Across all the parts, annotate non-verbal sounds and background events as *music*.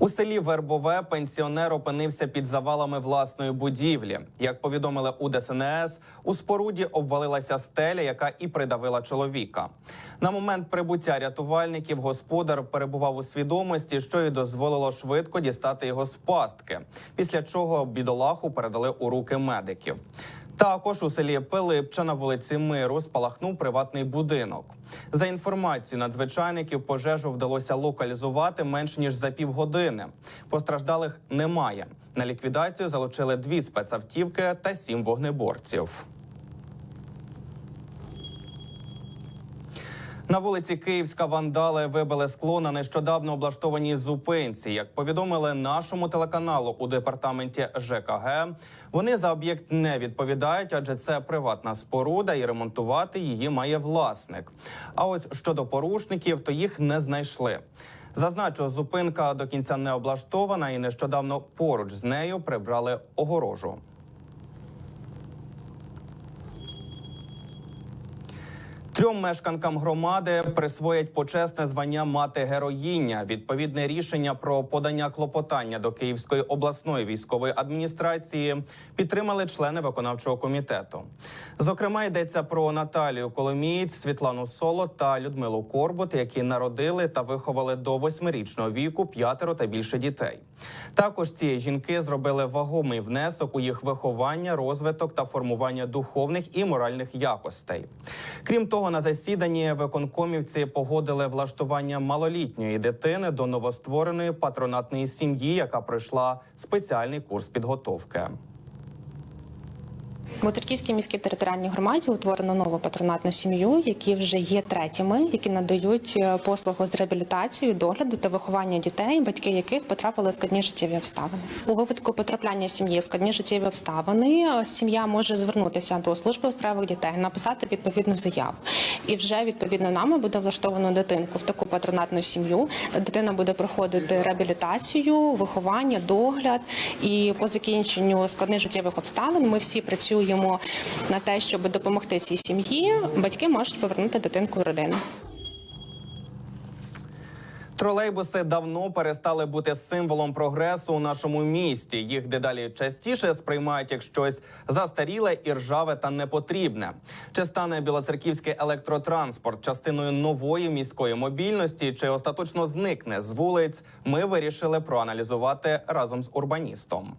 У селі Вербове пенсіонер опинився під завалами власної будівлі. Як повідомили у ДСНС, у споруді обвалилася стеля, яка і придавила чоловіка. На момент прибуття рятувальників господар перебував у свідомості, що й дозволило швидко дістати його з пастки. Після чого бідолаху передали у руки медиків. Також у селі Пилипча на вулиці Миру спалахнув приватний будинок. За інформацією надзвичайників, пожежу вдалося локалізувати менш ніж за півгодини. Постраждалих немає. На ліквідацію залучили дві спецавтівки та сім вогнеборців. На вулиці Київська вандали вибили скло на нещодавно облаштованій зупинці. Як повідомили нашому телеканалу у департаменті ЖКГ, вони за об'єкт не відповідають, адже це приватна споруда, і ремонтувати її має власник. А ось щодо порушників, то їх не знайшли. Зазначу, зупинка до кінця не облаштована, і нещодавно поруч з нею прибрали огорожу. Трьом мешканкам громади присвоять почесне звання мати героїня. Відповідне рішення про подання клопотання до Київської обласної військової адміністрації підтримали члени виконавчого комітету. Зокрема, йдеться про Наталію Коломієць, Світлану Соло та Людмилу Корбут, які народили та виховали до восьмирічного віку п'ятеро та більше дітей. Також ці жінки зробили вагомий внесок у їх виховання, розвиток та формування духовних і моральних якостей. Крім того, на засіданні виконкомівці погодили влаштування малолітньої дитини до новоствореної патронатної сім'ї, яка пройшла спеціальний курс підготовки. У Триківській міській територіальній громаді утворено нову патронатну сім'ю, які вже є третіми, які надають е, послугу з реабілітацією, догляду та виховання дітей, батьки яких потрапили в складні життєві обставини. У випадку потрапляння сім'ї в складні життєві обставини е, сім'я може звернутися до служби у справах дітей, написати відповідну заяву, і вже відповідно нами буде влаштовано дитинку в таку патронатну сім'ю. Дитина буде проходити реабілітацію, виховання, догляд. І по закінченню складних життєвих обставин ми всі працюємо на те, щоб допомогти цій сім'ї. Батьки можуть повернути дитинку в родину. Тролейбуси давно перестали бути символом прогресу у нашому місті. Їх дедалі частіше сприймають як щось застаріле, і ржаве та непотрібне. Чи стане білоцерківський електротранспорт частиною нової міської мобільності, чи остаточно зникне з вулиць? Ми вирішили проаналізувати разом з урбаністом.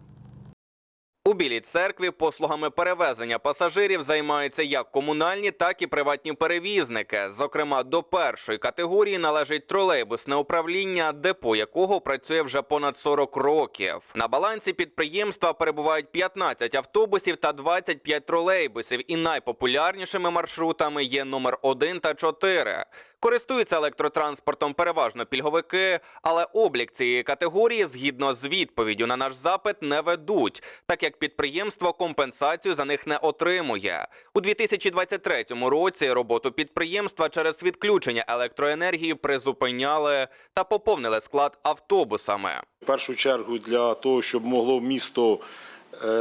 У білій церкві послугами перевезення пасажирів займаються як комунальні, так і приватні перевізники. Зокрема, до першої категорії належить тролейбусне управління, депо якого працює вже понад 40 років. На балансі підприємства перебувають 15 автобусів та 25 тролейбусів. І найпопулярнішими маршрутами є номер 1 та 4. Користуються електротранспортом переважно пільговики, але облік цієї категорії, згідно з відповіддю на наш запит, не ведуть, так як підприємство компенсацію за них не отримує. У 2023 році роботу підприємства через відключення електроенергії призупиняли та поповнили склад автобусами. В першу чергу для того, щоб могло місто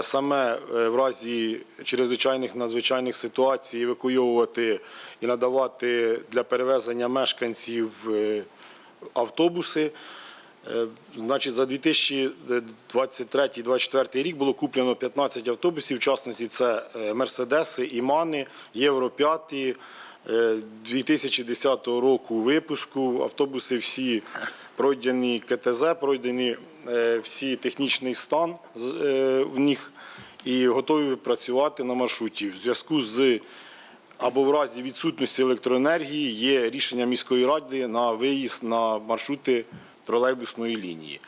саме е, в разі чрезвичайних надзвичайних ситуацій евакуйовувати і надавати для перевезення мешканців е, автобуси. Е, Значить, за 2023-2024 рік було куплено 15 автобусів. В частності це е, Мерседеси, Імани, Євро 5, е, 2010 року випуску. Автобуси всі пройдені КТЗ, пройдені е, всі технічний стан е, в них і готові працювати на маршруті. В зв'язку з або в разі відсутності електроенергії є рішення міської ради на виїзд на маршрути тролейбусної лінії.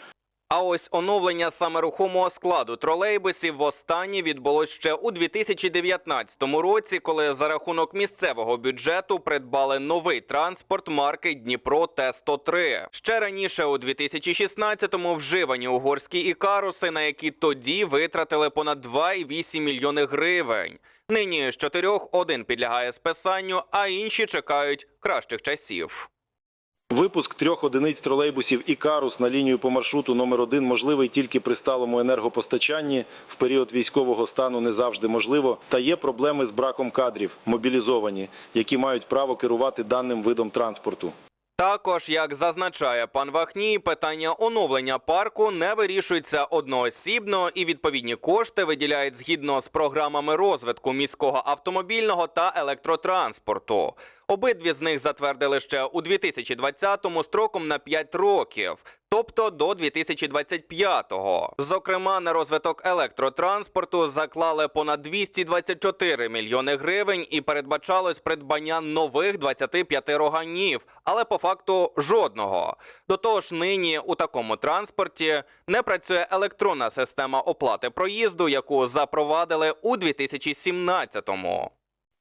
А ось оновлення саме рухомого складу тролейбусів востаннє відбулось ще у 2019 році, коли за рахунок місцевого бюджету придбали новий транспорт марки Дніпро Т-103. Ще раніше, у 2016-му, вживані угорські ікаруси, на які тоді витратили понад 2,8 мільйони гривень. Нині з чотирьох один підлягає списанню, а інші чекають кращих часів. Випуск трьох одиниць тролейбусів «Ікарус» на лінію по маршруту номер 1 можливий тільки при сталому енергопостачанні. В період військового стану не завжди можливо. Та є проблеми з браком кадрів, мобілізовані, які мають право керувати даним видом транспорту. Також, як зазначає пан Вахній, питання оновлення парку не вирішується одноосібно, і відповідні кошти виділяють згідно з програмами розвитку міського автомобільного та електротранспорту. Обидві з них затвердили ще у 2020-му строком на 5 років, тобто до 2025-го. Зокрема, на розвиток електротранспорту заклали понад 224 мільйони гривень і передбачалось придбання нових 25 роганів, але по факту жодного. До того ж, нині у такому транспорті не працює електронна система оплати проїзду, яку запровадили у 2017-му.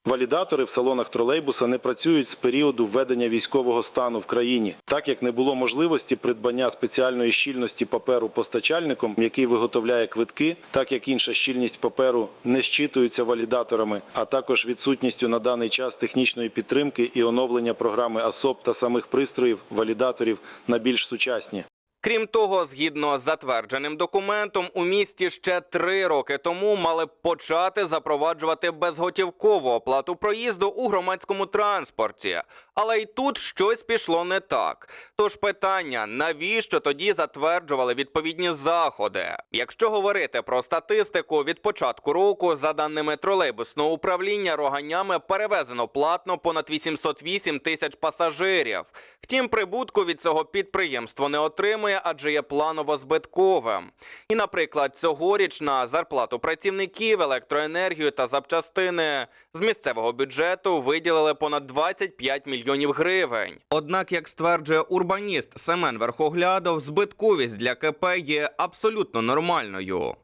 Валідатори в салонах тролейбуса не працюють з періоду введення військового стану в країні, так як не було можливості придбання спеціальної щільності паперу постачальником, який виготовляє квитки, так як інша щільність паперу не щитується валідаторами, а також відсутністю на даний час технічної підтримки і оновлення програми АСОП та самих пристроїв валідаторів на більш сучасні. Крім того, згідно з затвердженим документом, у місті ще три роки тому мали б почати запроваджувати безготівкову оплату проїзду у громадському транспорті. Але й тут щось пішло не так. Тож питання, навіщо тоді затверджували відповідні заходи? Якщо говорити про статистику, від початку року, за даними тролейбусного управління, роганями перевезено платно понад 808 тисяч пасажирів. Втім, прибутку від цього підприємство не отримує, адже є планово збитковим. І, наприклад, цьогоріч на зарплату працівників, електроенергію та запчастини з місцевого бюджету виділили понад 25 мільйонів гривень. Однак, як стверджує урбаніст Семен Верхоглядов, збитковість для КП є абсолютно нормальною.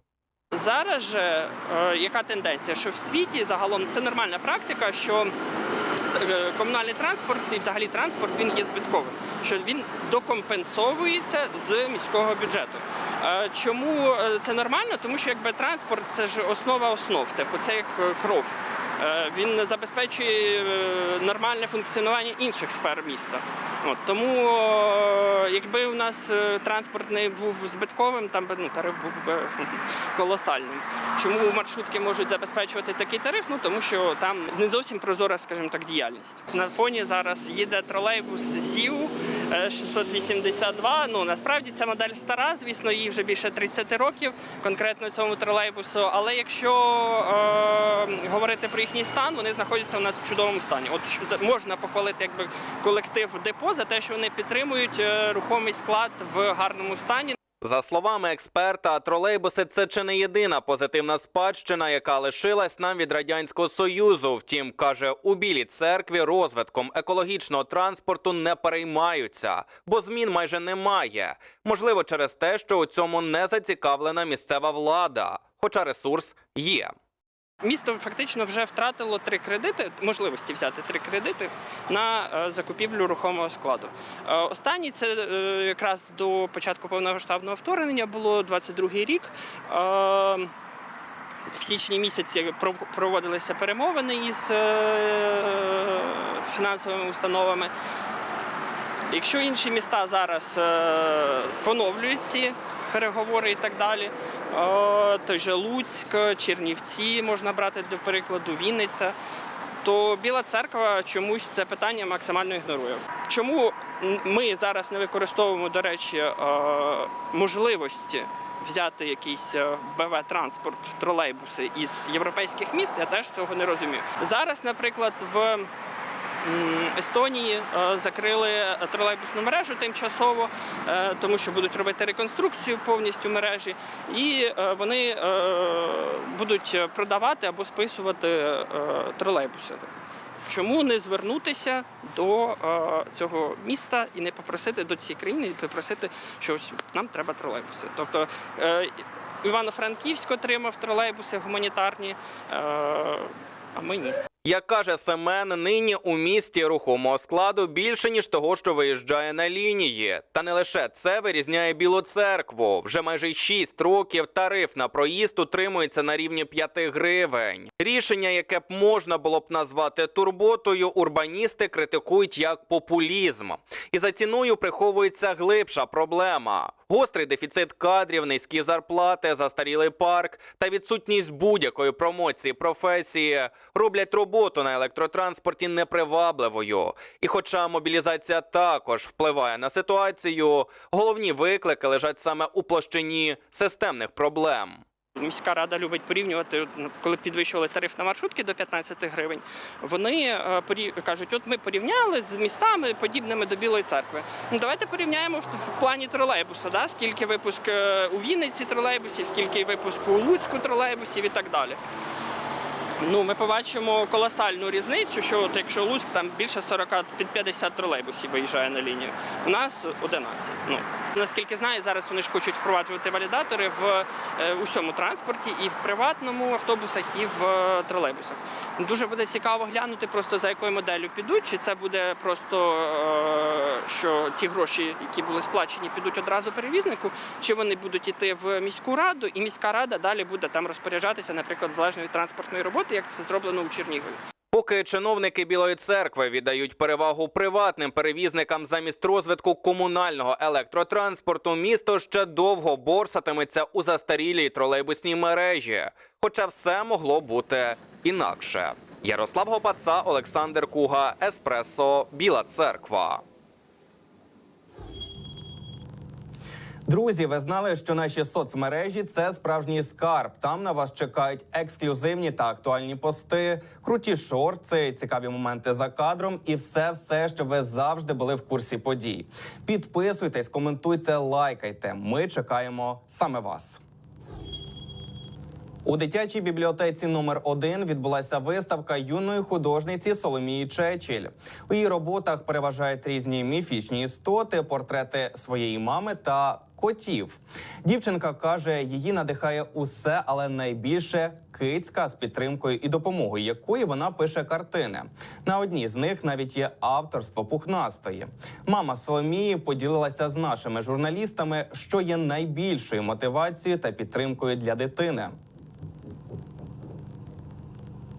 Зараз же е, яка тенденція? Що в світі загалом це нормальна практика, що комунальний транспорт і взагалі транспорт він є збитковим, що він докомпенсовується з міського бюджету. Е, Чому е, це нормально? Тому що якби транспорт це ж основа основ, типу це як е, кров. Е, Він забезпечує е, нормальне функціонування інших сфер міста. От, тому, е, якби у нас е, транспорт не був збитковим, там би ну, тариф був би *laughs* колосальним. Чому маршрутки можуть забезпечувати такий тариф? Ну тому що там не зовсім прозора, скажімо так, діяльність. На фоні зараз їде тролейбус СІВ е, 682. Ну насправді ця модель стара, звісно, їй вже більше 30 років, конкретно цьому тролейбусу. Але якщо е, говорити про їхній стан, вони знаходяться у нас в чудовому стані. От можна похвалити якби колектив депо за те, що вони підтримують е, рухомий склад в гарному стані. За словами експерта, тролейбуси це чи не єдина позитивна спадщина, яка лишилась нам від радянського союзу. Втім, каже, у білій церкві розвитком екологічного транспорту не переймаються, бо змін майже немає. Можливо, через те, що у цьому не зацікавлена місцева влада, хоча ресурс є. Місто фактично вже втратило три кредити, можливості взяти три кредити на е, закупівлю рухомого складу. Е, Останній це е, якраз до початку повномасштабного вторгнення було 22-й рік. В січні місяці проводилися перемовини із фінансовими установами. Якщо інші міста зараз поновлюють ці переговори і так далі, той же Луцьк, Чернівці можна брати до прикладу, Вінниця, то Біла церква чомусь це питання максимально ігнорує. Чому ми зараз не використовуємо, до речі, е, можливості взяти якийсь е, БВ-транспорт, тролейбуси із європейських міст, я теж цього не розумію. Зараз, наприклад, в Естонії е, закрили тролейбусну мережу тимчасово, е, тому що будуть робити реконструкцію повністю мережі, і е, вони будуть продавати або списувати тролейбуси. Чому не звернутися до цього міста і не попросити до цієї країни, і попросити, що ось нам треба тролейбуси? Тобто Івано-Франківськ отримав тролейбуси гуманітарні, а ми ні. Як каже Семен, нині у місті рухомого складу більше ніж того, що виїжджає на лінії. Та не лише це вирізняє Білу церкву. Вже майже 6 років тариф на проїзд утримується на рівні 5 гривень. Рішення, яке б можна було б назвати турботою, урбаністи критикують як популізм. І за ціною приховується глибша проблема. Гострий дефіцит кадрів, низькі зарплати, застарілий парк та відсутність будь-якої промоції професії роблять роботу на електротранспорті непривабливою. І хоча мобілізація також впливає на ситуацію, головні виклики лежать саме у площині системних проблем. Міська рада любить порівнювати, ну, коли підвищували тариф на маршрутки до 15 гривень. Вони е, кажуть, от ми порівняли з містами подібними до Білої церкви. Ну давайте порівняємо в, плані тролейбуса, да? скільки випуск е, у Вінниці тролейбусів, скільки випуску у Луцьку тролейбусів і так далі. Ну, ми побачимо колосальну різницю, що от якщо Луцьк там більше 40 під 50 тролейбусів виїжджає на лінію. У нас 11. Ну наскільки знаю, зараз вони ж хочуть впроваджувати валідатори в е, усьому транспорті, і в приватному автобусах, і в е, тролейбусах. Дуже буде цікаво глянути, просто за якою моделлю підуть. Чи це буде просто е, що ті гроші, які були сплачені, підуть одразу перевізнику, чи вони будуть йти в міську раду, і міська рада далі буде там розпоряджатися, наприклад, залежно від транспортної роботи, як це зроблено у Чернігові. Поки чиновники Білої церкви віддають перевагу приватним перевізникам замість розвитку комунального електротранспорту, місто ще довго борсатиметься у застарілій тролейбусній мережі. Хоча все могло бути інакше. Ярослав Гопаца, Олександр Куга, Еспресо, Біла Церква. Друзі, ви знали, що наші соцмережі це справжній скарб. Там на вас чекають ексклюзивні та актуальні пости, круті шорти, цікаві моменти за кадром і все, все, що ви завжди були в курсі подій. Підписуйтесь, коментуйте, лайкайте. Ми чекаємо саме вас. У дитячій бібліотеці номер 1 відбулася виставка юної художниці Соломії Чечіль. У її роботах переважають різні міфічні істоти, портрети своєї мами та котів. Дівчинка каже, її надихає усе, але найбільше кицька з підтримкою і допомогою якої вона пише картини. На одній з них навіть є авторство пухнастої. Мама Соломії поділилася з нашими журналістами, що є найбільшою мотивацією та підтримкою для дитини.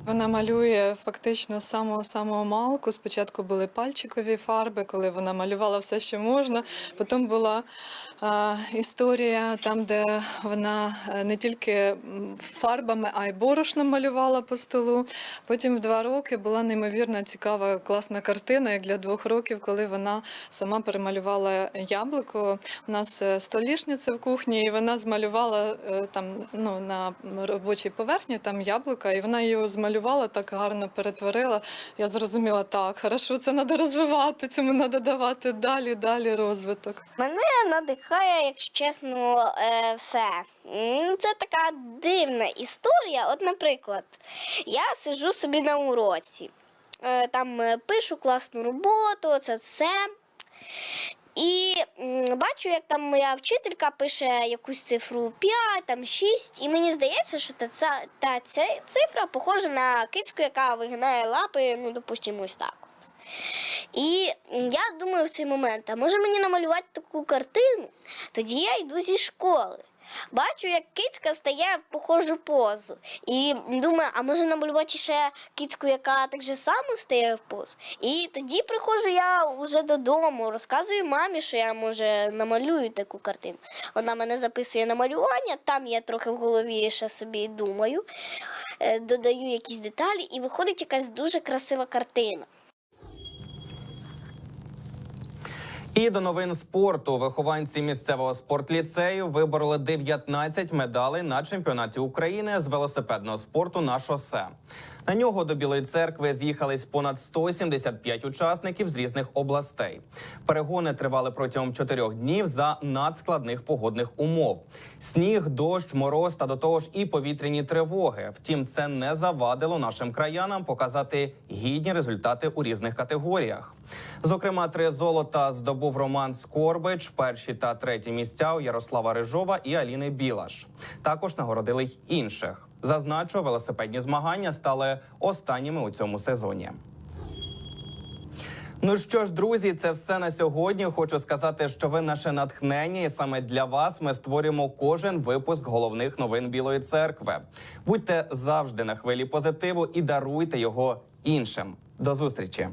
Вона малює фактично з самого самого малку. Спочатку були пальчикові фарби, коли вона малювала все, що можна. Потім була а, історія там, де вона е, не тільки фарбами, а й борошном малювала по столу. Потім в два роки була неймовірно цікава, класна картина, як для двох років, коли вона сама перемалювала яблуко. У нас е, столішниця в кухні, і вона змалювала е, там ну, на робочій поверхні там яблука, і вона його змалювала, так гарно перетворила. Я зрозуміла, так, хорошо, це треба розвивати, цьому треба давати далі, далі розвиток. Мене надихає, якщо чесно, е, все. Це така дивна історія. От, наприклад, я сиджу собі на уроці, е, там е, пишу класну роботу, це все. І бачу, як там моя вчителька пише якусь цифру 5, там 6, і мені здається, що та, ця, та ця цифра похожа на кицьку, яка вигинає лапи, ну, допустимо, ось так. І я думаю в цей момент, а може мені намалювати таку картину? Тоді я йду зі школи. Бачу, як кицька стає в похожу позу. І думаю, а може намалювати ще кицьку, яка так же само стає в позу. І тоді приходжу я вже додому, розказую мамі, що я може намалюю таку картину. Вона мене записує на малювання, там я трохи в голові ще собі думаю, е, додаю якісь деталі, і виходить якась дуже красива картина. І до новин спорту вихованці місцевого спортліцею вибороли 19 медалей на чемпіонаті України з велосипедного спорту на шосе. На нього до Білої церкви з'їхались понад 175 учасників з різних областей. Перегони тривали протягом чотирьох днів за надскладних погодних умов: сніг, дощ, мороз та до того ж і повітряні тривоги. Втім, це не завадило нашим краянам показати гідні результати у різних категоріях. Зокрема, три золота здобув Роман Скорбич, перші та треті місця у Ярослава Рижова і Аліни Білаш. Також нагородили й інших. Зазначу, велосипедні змагання стали останніми у цьому сезоні. Ну що ж, друзі, це все на сьогодні. Хочу сказати, що ви наше натхнення, і саме для вас ми створюємо кожен випуск головних новин Білої церкви. Будьте завжди на хвилі позитиву і даруйте його іншим. До зустрічі.